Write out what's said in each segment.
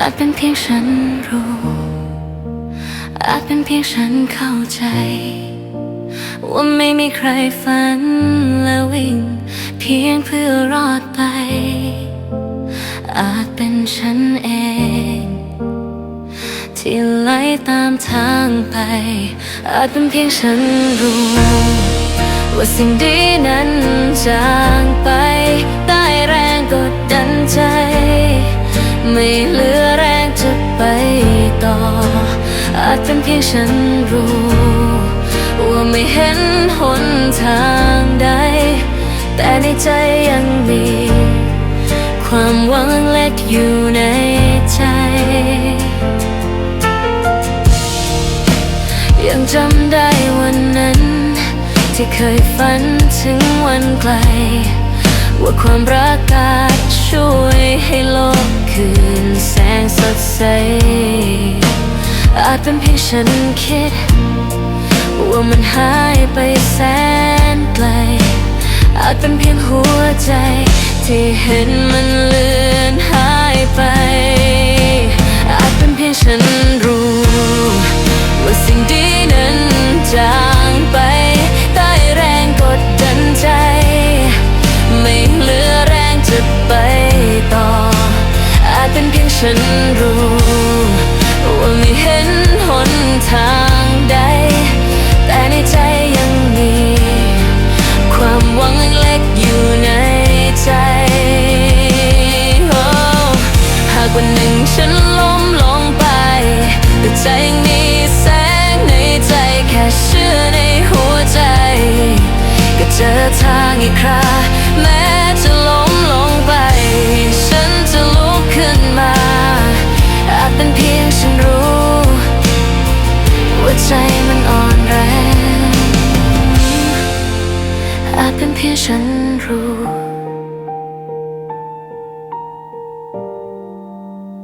อาจเป็นเพียงฉันรู้ อาจเป็นเพียงฉันเข้าใจ ว่าไม่มีใครฝันและวิ่ง เพียงเพื่อรอดไป อาจเป็นฉันเอง ที่ไหลตามทางไป อาจเป็นเพียงฉันรู้ ว่าสิ่งดีนั้นจางไป ใต้แรงกดดันใจ ไม่เหลือ อาจเป็นเพียงฉันรู้ ว่าไม่เห็นหนทางใด แต่ในใจยังมี ความหวังเล็กอยู่ในใจ ยังจำได้วันนั้น ที่เคยฝันถึงวันไกล ว่าความรักอาจช่วยให้โลกคืนแสงสดใส อาจเป็นเพียงฉันคิด ว่ามันหายไปแสนไกล อาจเป็นเพียงหัวใจ ที่เห็นมันเลือนหายไป อาจเป็นเพียงฉันรู้ ว่าสิ่งดีนั้นจางไปใต้แรงกดดันใจ ไม่เหลือแรงจะไปต่อ อาจเป็นเพียงฉันรู้ ไม่เห็นหนทางใด แต่ในใจยังมี ความหวังเล็กๆอยู่ในใจ หากวันหนึ่งฉันล้มลงไป แต่ใจยังมีแสงในใจแค่เชื่อในหัวใจ ก็เจอทางอีกครา เพียงฉันรู้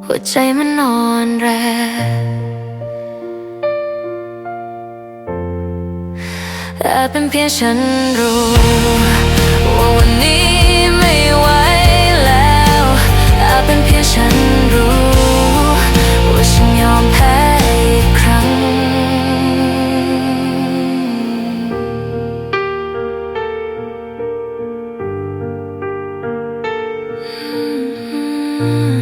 หัวใจมันนอนแรงอาจเป็นเพียงฉันรู้ว่าวันนี้ mm.